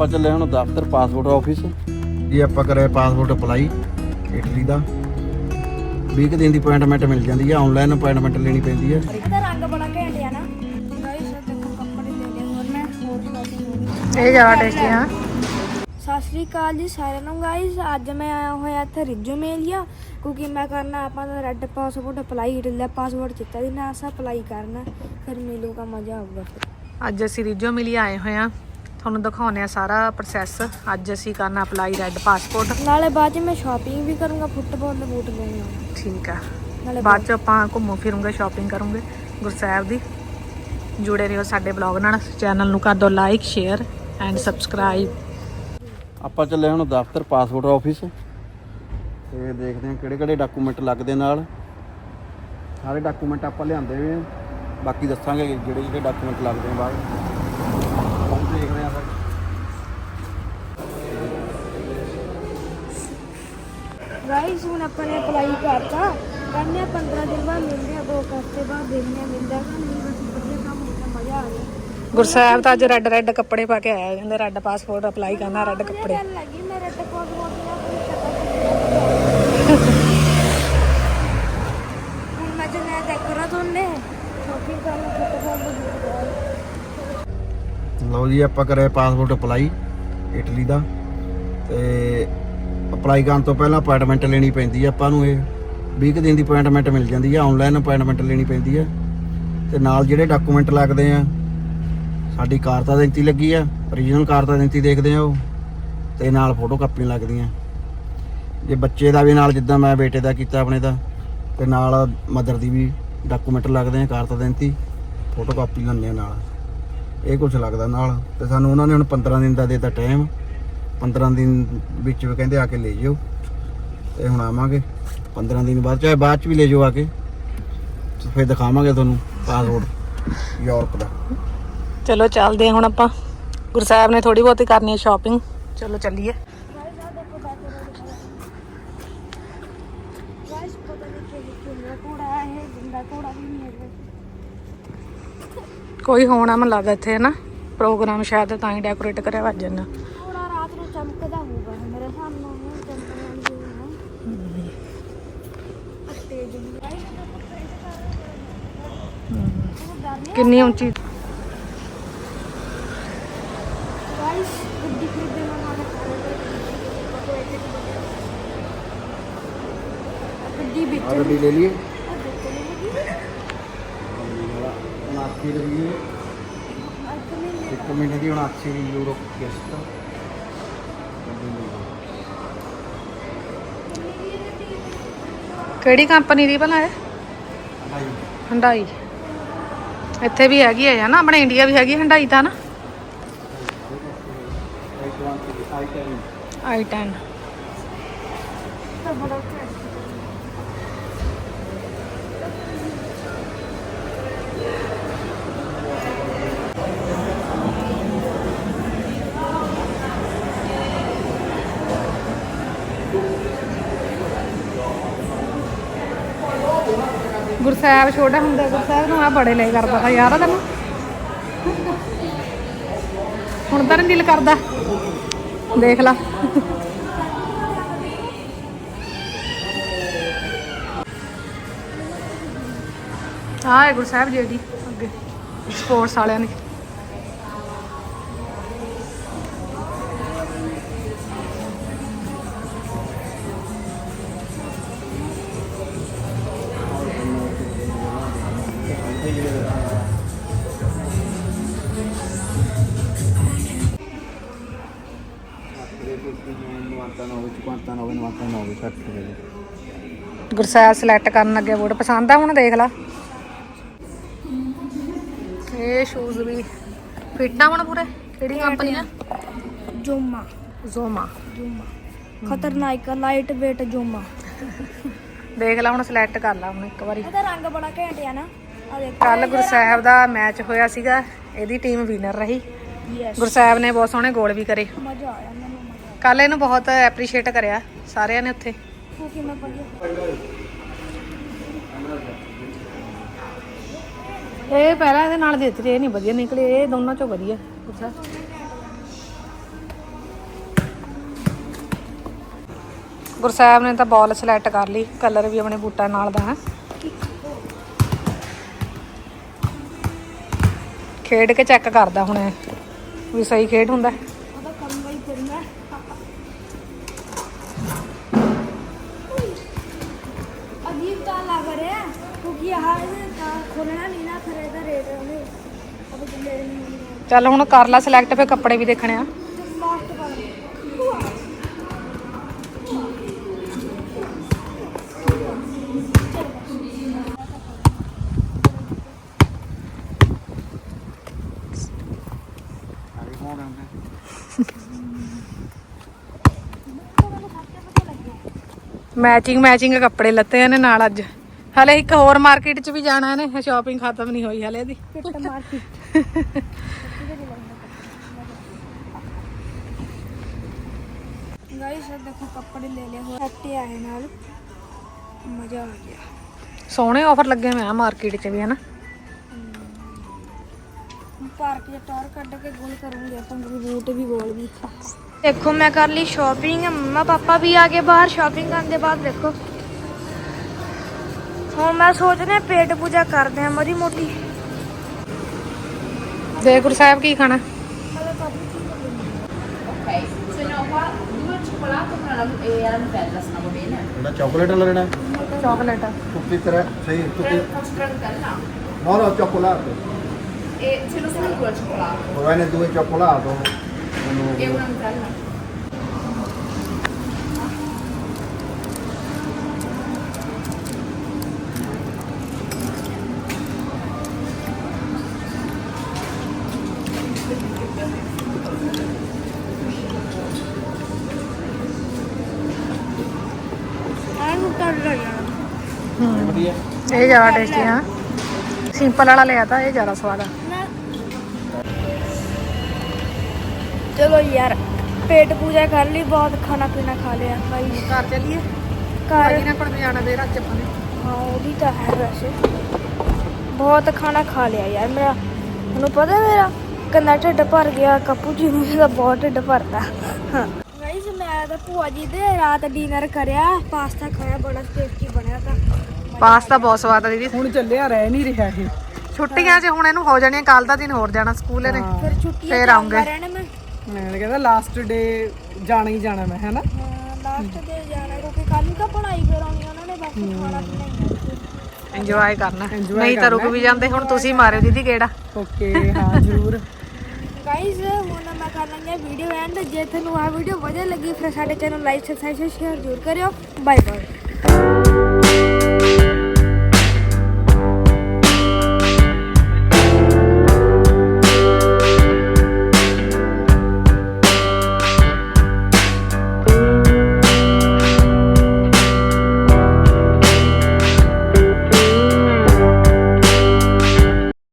ਆਪਾਂ ਚੱਲੇ ਹੁਣ ਦਫ਼ਤਰ ਪਾਸਪੋਰਟ ਆਫਿਸ ਜੀ ਆਪਾਂ ਕਰਿਆ ਪਾਸਪੋਰਟ ਅਪਲਾਈ ਇਟਲੀ ਦਾ। 20 ਕੁ ਦਿਨ ਦੀ ਅਪਾਇੰਟਮੈਂਟ ਮਿਲ ਜਾਂਦੀ ਹੈ ਆਨਲਾਈਨ ਅਪਾਇੰਟਮੈਂਟ ਲੈਣੀ ਪੈਂਦੀ ਹੈ ਇਹਦਾ ਰੰਗ ਬੜਾ ਘੈਂਟ ਆ ਨਾ। ਗਾਇਸ ਦੇਖੋ ਕੱਪੜੇ ਲੈ ਲਏ ਹੋਰ ਮੈਂ ਹੋਰ ਸ਼ਾਪਿੰਗ ਹੋਣੀ ਇਹ ਜ਼ਿਆਦਾ ਟੇਸਟੀ ਆ। ਸਤਿ ਸ਼੍ਰੀ ਅਕਾਲ ਜੀ ਸਾਰਿਆਂ ਨੂੰ ਗਾਇਸ ਅੱਜ ਮੈਂ ਆਇਆ ਹੋਇਆ ਇੱਥੇ ਰਿਜੂਮੇਲੀਆ ਕਿਉਂਕਿ ਮੈਂ ਕਰਨਾ ਆਪਾਂ ਦਾ ਰੈੱਡ ਪਾਸਪੋਰਟ ਅਪਲਾਈ ਇਟਲੀ ਦਾ ਪਾਸਪੋਰਟ ਚਿੱਤਾ ਦੀ ਨਾ ਅਸਾਂ ਅਪਲਾਈ ਕਰਨਾ ਫਿਰ ਮਿਲੂਗਾ ਮਜ਼ਾ ਆਊਗਾ। ਅੱਜ ਅਸੀਂ ਰੀਜੋ ਮਿਲੀ ਆਏ ਹੋਏ ਆ। ਤੁਹਾਨੂੰ ਦਿਖਾਉਣੇ ਆ ਸਾਰਾ ਪ੍ਰੋਸੈਸ ਅੱਜ ਅਸੀਂ ਕਰਨਾ ਅਪਲਾਈ ਰੈੱਡ ਪਾਸਪੋਰਟ ਨਾਲੇ ਬਾਅਦ ਚ ਮੈਂ ਸ਼ਾਪਿੰਗ ਵੀ ਕਰੂੰਗਾ ਫੁੱਟਬਾਲ ਦੇ ਬੂਟ ਲੈਣੇ ਆ ਠੀਕ ਆ। ਨਾਲੇ ਬਾਅਦ ਚ ਆਪਾਂ ਘੁੰਮੋ ਫਿਰੂੰਗੇ ਸ਼ਾਪਿੰਗ ਕਰੂੰਗੇ। ਗੁਰਸਾਹਿਬ ਦੀ। ਜੁੜੇ ਰਹੋ ਸਾਡੇ ਬਲੌਗ ਨਾਲ। ਚੈਨਲ ਨੂੰ ਕਰ ਦਿਓ ਲਾਈਕ ਸ਼ੇਅਰ ਐਂਡ ਸਬਸਕ੍ਰਾਈਬ ਆਪਾਂ ਚੱਲੇ ਹੁਣ ਦਫ਼ਤਰ ਪਾਸਪੋਰਟ ਆਫਿਸ ਤੇ ਦੇਖਦੇ ਹਾਂ ਕਿਹੜੇ ਕਿਹੜੇ ਡਾਕੂਮੈਂਟ ਲੱਗਦੇ ਨਾਲ। ਸਾਰੇ ਡਾਕੂਮੈਂਟ ਆਪਾਂ ਲਿਆਂਦੇ ਹੋਏ ਆ ਬਾਕੀ ਦੱਸਾਂਗੇ ਜਿਹੜੇ ਜਿਹੜੇ ਡਾਕੂਮੈਂਟ ਲੱਗਦੇ ਆ ਬਾਅਦ ਗਾਇਸ ਹੁਣ ਆਪਾਂ ਨੇ ਅਪਲਾਈ ਕਰਤਾ। ਆ 15 ਦਿਨ ਬਾਅਦ ਮਿਲਦੇ ਆ ਦੋ ਹਫ਼ਤੇ ਬਾਅਦ ਦੇਖਦੇ ਆ ਮਿਲਦਾ ਕਿ ਨਹੀਂ ਬਸ ਵਧੀਆ ਕੰਮ ਹੋ ਗਿਆ ਮਜ਼ਾ ਆ ਗਿਆ। ਗੁਰਸਾਹਿਬ ਤਾਂ ਅੱਜ ਰੈੱਡ ਰੈੱਡ ਕੱਪੜੇ ਪਾ ਕੇ ਆਇਆ ਕਹਿੰਦੇ ਰੈੱਡ ਪਾਸਪੋਰਟ ਅਪਲਾਈ ਕਰਨਾ ਰੈੱਡ ਕੱਪੜੇ। ਗੱਲ ਲੱਗੀ ਮੇਰੇ ਤੇ ਕੋਲ ਕੋਲ ਦੀ ਆਪਣੀ ਸ਼ਕਲ ਹੁਣ ਮੈਂ ਜਨੇ ਦੇਖ ਰਹਾ ਦੋਨੇ ਸ਼ਾਪਿੰਗ ਕਰਨਾ ਫੁੱਟਬਾਲ ਦੇ ਬੂਟ ਲਓ ਜੀ ਆਪਾਂ ਕਰਿਆ ਪਾਸਪੋਰਟ ਅਪਲਾਈ ਇਟਲੀ ਦਾ। ਤੇ ਅਪਲਾਈ ਕਰਨ ਤੋਂ ਪਹਿਲਾਂ ਅਪਾਇੰਟਮੈਂਟ ਲੈਣੀ ਪੈਂਦੀ ਹੈ ਆਪਾਂ ਨੂੰ ਇਹ 20 ਕੁ ਦਿਨ ਦੀ ਅਪਾਇੰਟਮੈਂਟ ਮਿਲ ਜਾਂਦੀ ਹੈ ਆਨਲਾਈਨ ਅਪਾਇੰਟਮੈਂਟ ਲੈਣੀ ਪੈਂਦੀ ਹੈ ਤੇ ਨਾਲ ਜਿਹੜੇ ਡਾਕੂਮੈਂਟ ਲੱਗਦੇ ਆ, ਸਾਡੀ ਕਾਰਤਾ ਦੈਂਤੀ ਲੱਗੀ ਆ ਓਰੀਜਨਲ ਕਾਰਤਾ ਦੈਂਤੀ ਦੇਖਦੇ ਆ ਉਹ, ਤੇ ਨਾਲ ਫੋਟੋ ਕਾਪੀਆਂ ਲੱਗਦੀਆਂ। ਜੇ ਬੱਚੇ ਦਾ ਵੀ ਨਾਲ ਜਿੱਦਾਂ ਮੈਂ ਬੇਟੇ ਦਾ ਕੀਤਾ ਆਪਣੇ ਦਾ, ਤੇ ਨਾਲ ਮਦਰ ਦੀ ਵੀ ਡਾਕੂਮੈਂਟ ਲੱਗਦੇ ਆ ਕਾਰਤਾ ਦੈਂਤੀ ਫੋਟੋ ਕਾਪੀ ਲੈਂਦੇ ਆ ਨਾਲ। ਇਹ ਕੁਝ ਲੱਗਦਾ ਨਾਲ, ਤੇ ਸਾਨੂੰ ਉਹਨਾਂ ਨੇ ਹੁਣ 15 ਦਿਨ ਦਾ ਦੇਤਾ ਟਾਈਮ 15 ਦਿਨ ਵਿੱਚ ਕਹਿੰਦੇ ਆ ਕੇ ਲੈ ਜਿਓ। ਤੇ ਹੁਣ ਆਵਾਂਗੇ। 15 ਦਿਨ ਬਾਅਦ, ਚਾਹੇ ਬਾਅਦ ਚ ਵੀ ਲੈ ਜਾਓ ਆ ਕੇ। ਫਿਰ ਦਿਖਾਵਾਂਗੇ ਤੁਹਾਨੂੰ ਪਾਸਪੋਰਟ ਯੂਰਪ ਦਾ। ਚਲੋ ਚੱਲਦੇ ਹਾਂ ਹੁਣ ਆਪਾਂ। ਗੁਰਸਾਹਿਬ ਨੇ ਥੋੜੀ ਬਹੁਤੀ ਕਰਨੀ ਹੈ ਸ਼ਾਪਿੰਗ ਚਲੋ ਚੱਲੀਏ। ਕੋਈ ਹੋਣਾ ਮੈਨੂੰ ਲੱਗਦਾ ਇੱਥੇ ਨਾ ਪ੍ਰੋਗਰਾਮ ਸ਼ਾਇਦ ਤਾਂ ਹੀ ਡੈਕੋਰੇਟ ਕਰਿਆ ਵਾ ਜਨ ਥੋੜਾ ਰਾਤ ਨੂੰ ਚਮਕਦਾ ਹੋਊਗਾ ਮੇਰੇ ਸਾਹਮਣੇ ਉਹ ਚਮਕਣ ਵਾਲੀ ਹੈ ਤੇਜ਼ ਵੀ ਗਾਇਸ ਕਿੰਨੀ ਉੱਚੀ? ਗਾਇਸ ਗੱਡੀ ਖਰੀਦਣ ਨਾਲ ਗੱਡੀ ਵਿੱਚ। ਆ ਗੱਡੀ ਲੈ ਲਈਏ। 79 ਰੁਪਏ ਇੱਕ ਮਹੀਨੇ ਦੀ 79 ਯੂਰੋ ਕਿਸ਼ਤ ਕਿਹੜੀ ਕੰਪਨੀ ਦੀ ਭਲਾ ਹੈ ਹੰਡਾਈ ਇੱਥੇ ਵੀ ਹੈਗੀ ਹੈ ਨਾ ਆਪਣੇ ਇੰਡੀਆ ਵੀ ਹੈਗੀ ਹੰਡਾਈ ਤਾਂ ਨਾ। i10 i10 ਗੁਰਸਾਹਿਬ ਛੋਟਾ ਹੁੰਦਾ ਗੁਰਸਾਹਿਬ ਨੂੰ ਆ ਬੜੇ ਲੈ ਕਰਦਾ ਤਾ ਯਾਰ ਤੈਨੂੰ? ਹੁਣ ਤਾਂ ਨੀ ਦਿਲ ਕਰਦਾ। ਦੇਖ ਲਾ। ਆਹ ਹੈ ਜੀ ਦੀ ਅੱਗੇ, ਸਪੋਰਟਸ ਵਾਲਿਆਂ ਨੇ ਗੁਰਸਾਹਿਬ ਸਿਲੈਕਟ ਕਰਨ ਲੱਗੇ ਬੂਟ ਪਸੰਦ ਆ ਹੁਣ ਦੇਖ ਲਾ ਇਹ ਸ਼ੂਜ਼ ਵੀ ਫਿੱਟ ਆ ਹੁਣ ਪੂਰੇ ਕਿਹੜੀ ਕੰਪਨੀ ਆ ਜੋਮਾ ਜ਼ੋਮਾ ਜੋਮਾ ਖਤਰਨਾਕ ਲਾਈਟ weight ਜੋਮਾ ਦੇਖ ਲਾ ਹੁਣ ਸਿਲੈਕਟ ਕਰ ਲਾ ਹੁਣ ਇੱਕ ਵਾਰੀ ਇਹਦਾ ਰੰਗ ਬੜਾ ਘੈਂਟ ਆ ਨਾ ਆ ਦੇਖ ਕੱਲ ਗੁਰਸਾਹਿਬ ਦਾ ਮੈਚ ਹੋਇਆ ਸੀਗਾ ਇਹਦੀ ਟੀਮ ਵਿਨਰ ਰਹੀ ਯੈਸ ਗੁਰਸਾਹਿਬ ਨੇ ਬਹੁਤ ਸੋਹਣੇ ਗੋਲ ਵੀ ਕਰੇ ਮਜ਼ਾ ਆਇਆ ਮੈਨੂੰ ਕੱਲ ਇਹਨੂੰ ਬਹੁਤ ਐਪਰੀਸ਼ੀਏਟ ਕਰਿਆ, ਸਾਰਿਆਂ ਨੇ ਉੱਥੇ। ਇਹ ਪਹਿਲਾਂ ਇਹਦੇ ਨਾਲ ਦਿੱਤੀ ਇਹ ਨਹੀਂ ਵਧੀਆ ਨਿਕਲੇ, ਇਹ ਦੋਨਾਂ ਚੋਂ ਵਧੀਆ। ਅੱਛਾ ਗੁਰਸਾਹਿਬ ਨੇ ਤਾਂ ਬਾਲ ਸਿਲੈਕਟ ਕਰ ਲਈ ਕਲਰ ਵੀ ਆਪਣੇ ਬੂਟਾਂ ਨਾਲ ਦਾ ਹੈ। ਖੇਡ ਕੇ ਚੈੱਕ ਕਰਦਾ ਹੁਣ ਵੀ ਸਹੀ ਖੇਡ ਹੁੰਦਾ ਉਹਦਾ ਕੰਮ ਵਈ ਫਿਰਨਾ ਅਜੀਬ ਤਾਂ ਲੱਗ ਰਿਹਾ ਕਿਉਂਕਿ ਆਹ ਇਹਨੇ ਖੋਲਣਾ ਉਹਨੇ ਚੱਲ ਹੁਣ ਕਰ ਲੈ ਸਿਲੈਕਟ ਫਿਰ ਕੱਪੜੇ ਵੀ ਦੇਖਣੇ ਆ ਮਾਸਟ ਕਰ ਮੈਚਿੰਗ ਮੈਚਿੰਗ ਕੱਪੜੇ ਲੱਤੇ ਇਹਨੇ ਨਾਲ ਅੱਜ। ਹਲੇ ਇੱਕ ਹੋਰ ਮਾਰਕੀਟ 'ਚ ਵੀ ਜਾਣਾ ਇਹਨੇ ਸ਼ਾਪਿੰਗ ਖਤਮ ਨਹੀਂ ਹੋਈ ਹਲੇ ਦੀ ਕਿੱਟ ਮਾਰਕੀ ਗਾਇਸ ਦੇਖੋ ਕੱਪੜੇ ਲੈ ਲਿਆ ਹੋ ਹੱਟੇ ਆਏ ਨਾਲ। ਮਜ਼ਾ ਆ ਗਿਆ। ਸੋਹਣੇ ਆਫਰ ਲੱਗੇ ਹੋਏ ਆ ਮਾਰਕੀਟ 'ਚ ਵੀ ਹਨਾ? ਪਾਰਕ 'ਚ ਟੌਰ ਕੱਢ ਕੇ ਗੋਲ ਕਰੂੰਗੇ ਆਪਾਂ ਬੂਟ ਵੀ ਗੋਲ ਵੀ ਦੇਖੋ ਮੈਂ ਕਰ ਲਈ ਸ਼ਾਪਿੰਗ ਮੰਮਾ ਪਾਪਾ ਵੀ ਆ ਗਏ ਬਾਹਰ ਸ਼ਾਪਿੰਗ ਕਰਨ ਦੇ ਬਾਅਦ ਦੇਖੋ। ਹੁਣ ਮੈਂ ਸੋਚ ਰਿਹਾ ਪੇਟ ਪੂਜਾ ਕਰਦੇ ਆ ਮਰੀ ਮੋਟੀ। ਦੇ ਗੁਰਸਾਹਿਬ ਕੀ ਖਾਣਾ? ਜਿਹੜਾ ਚਾਕਲੇਟ ਵਾਲਾ ਲੈਣਾ। Chocolate tutti tre sì tutti no no cioccolato E ce lo due al cioccolato va bene due cioccolato Uno- e una ਇਹ ਜ਼ਿਆਦਾ ਟੇਸਟੀ ਹਾਂ ਸਿੰਪਲ ਵਾਲਾ ਲਿਆ ਤਾਂ, ਇਹ ਜ਼ਿਆਦਾ ਸਵਾਦ ਆ। ਚਲੋ ਯਾਰ ਪੇਟ ਪੂਜਾ ਕਰ ਲਈ ਬਹੁਤ ਖਾਣਾ ਪੀਣਾ ਖਾ ਲਿਆ ਭਾਈ ਘਰ ਚੱਲੀਏ? ਘਰ ਇਹਨਾਂ ਕੋਲ ਵੀ ਜਾਣਾ ਦੇ ਰੱਜ ਆਪਾਂ ਨੇ ਹਾਂ ਉਹ ਵੀ ਤਾਂ ਹੈ ਵੈਸੇ। ਬਹੁਤ ਖਾਣਾ ਖਾ ਲਿਆ ਯਾਰ ਮੇਰਾ। ਤੁਹਾਨੂੰ ਪਤਾ ਮੇਰਾ ਕੰਨਾ ਢਿੱਡ ਭਰ ਗਿਆ ਕੱਪੂ ਜੀ ਨੂੰ ਦਾ ਬਹੁਤ ਢਿੱਡ ਭਰਦਾ ਹਾਂ ਗਾਈਸ ਮੈਂ ਤਾਂ ਭੂਆ ਜੀ ਦੇ ਰਾਤ ਡਿਨਰ ਕਰਿਆ ਪਾਸਤਾ ਖਾਇਆ ਬੜਾ ਟੇਸਟੀ ਬਣਿਆ ਤਾਂ। ਪਾਸਤਾ ਬਹੁਤ ਸਵਾਦ ਆ ਦੀਦੀ। ਹੁਣ ਚੱਲਿਆ ਰਹਿ ਨਹੀਂ ਰਿਹਾ ਇਹ। ਛੁੱਟੀਆਂ 'ਚ ਹੁਣ ਇਹਨੂੰ ਹੋ ਜਾਣੀਆਂ ਕੱਲ ਦਾ ਦਿਨ ਹੋਰ ਜਾਣਾ ਸਕੂਲ ਇਹਨੇ। ਫਿਰ ਛੁੱਟੀਆਂ ਫੇਰ ਆਉਂਗੇ। ਆਉਂਦਾ ਰਹਿਣਾ ਮੈਂ। ਮੈਂ ਕਹਿੰਦਾ ਲਾਸਟ ਡੇ ਜਾਣਾ ਹੀ ਜਾਣਾ ਮੈਂ ਹੈਨਾ ਲਾਸਟ ਦੇ ਜਾਣਾ ਕਿਉਂਕਿ ਕੱਲ ਨੂੰ ਤਾਂ ਪੜ੍ਹਾਈ ਕਰਾਉਣੀ ਉਹਨਾਂ ਨੇ ਬਸ ਖਾਣਾ ਪੀਣਾ ਹੀ ਹੈ ਇੰਜੋਏ ਕਰਨਾ। Enjoy ਨਹੀਂ ਤਾਂ ਰੁਕ। ਵੀ ਜਾਂਦੇ ਹੁਣ ਤੁਸੀਂ ਮਾਰਿਓ ਦੀਦੀ ਕਿਹੜਾ? ਓਕੇ ਹਾਂ ਜ਼ਰੂਰ। ਗਾਈਜ਼ ਹੁਣ ਮੈਂ ਕਰ ਲਾਂਗਾ ਵੀਡੀਓ ਐਂਡ ਜੇ ਤੁਹਾਨੂੰ ਆਹ ਵੀਡੀਓ ਵਧੀਆ ਲੱਗੀ ਫਿਰ ਸਾਡੇ ਚੈਨਲ ਲਾਈਕ ਸਬਸਕ੍ਰਾਈਬ ਸ਼ੇਅਰ ਜ਼ਰੂਰ ਕਰਿਓ। Bye bye